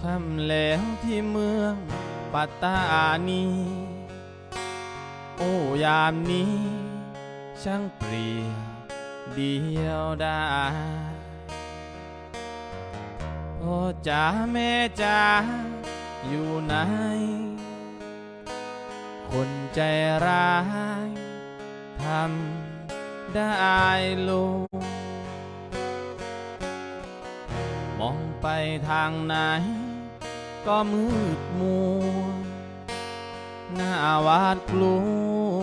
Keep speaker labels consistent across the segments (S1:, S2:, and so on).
S1: คำแล้วที่เมืองปัตตานี โอ้ยามนี้ ช่างเปรียบเดียวดายพ่อจ๋าแม่จ๋าอยู่ไหน คนใจร้ายทำได้ลงมองไปทางไหน ก็มืดมัวหน้าหวาดกลั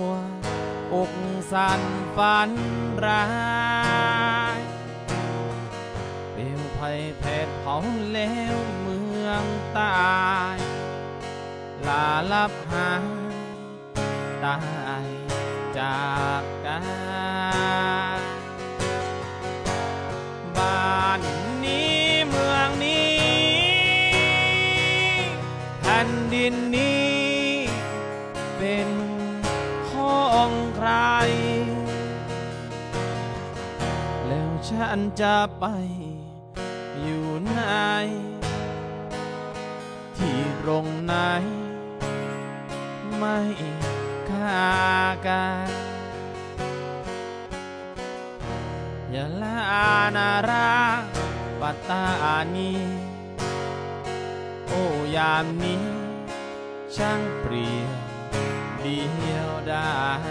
S1: ว อกสั่นฝันร้ายเปลวไฟแผดเผาแล้วเมืองตายลาลับหายตายจากกัน นนนี้เป็นของใคร แล้วฉันจะไปอยู่ไหน ที่ตรงไหน ไม่ค่ากันยะลานาราปัตตานี โอยามนี้ ช่างเปรียบเดียวดาย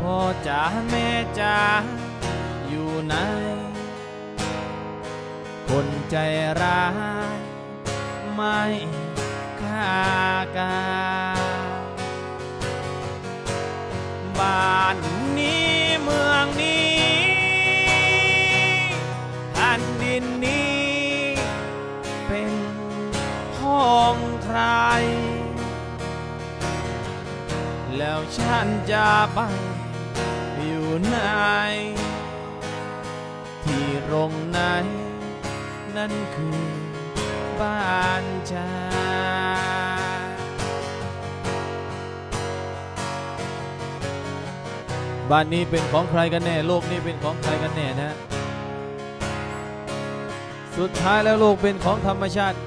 S1: พ่อจ๋าแม่จ๋าอยู่ไหน คนใจร้ายไม่ค่ากัน ใคร แล้วฉันจะไปอยู่ไหน ที่ตรงไหน นั่นคือบ้านฉันบ้านนี้เป็นของใครกันแน่ โลกนี้เป็นของใครกันแน่นะ สุดท้ายแล้วโลกเป็นของธรรมชาติ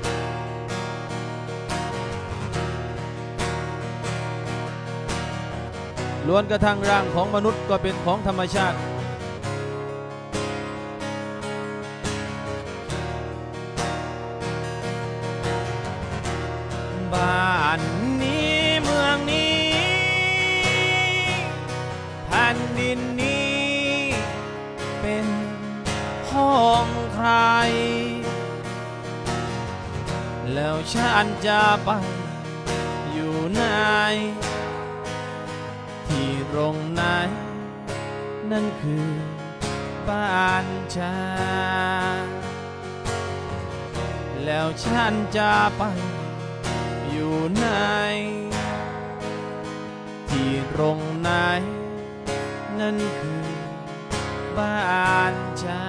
S1: ล้วนกระทั่งร่างของมนุษย์ก็เป็นของธรรมชาติ บ้านนี้เมืองนี้แผ่นดินนี้เป็นของใคร แล้วฉันจะไปอยู่ไหน รงไหนนั่นคือบ้านฉันแล้วฉันจะไปอยู่ไหน ที่ตรงไหน นั่นคือบ้านฉัน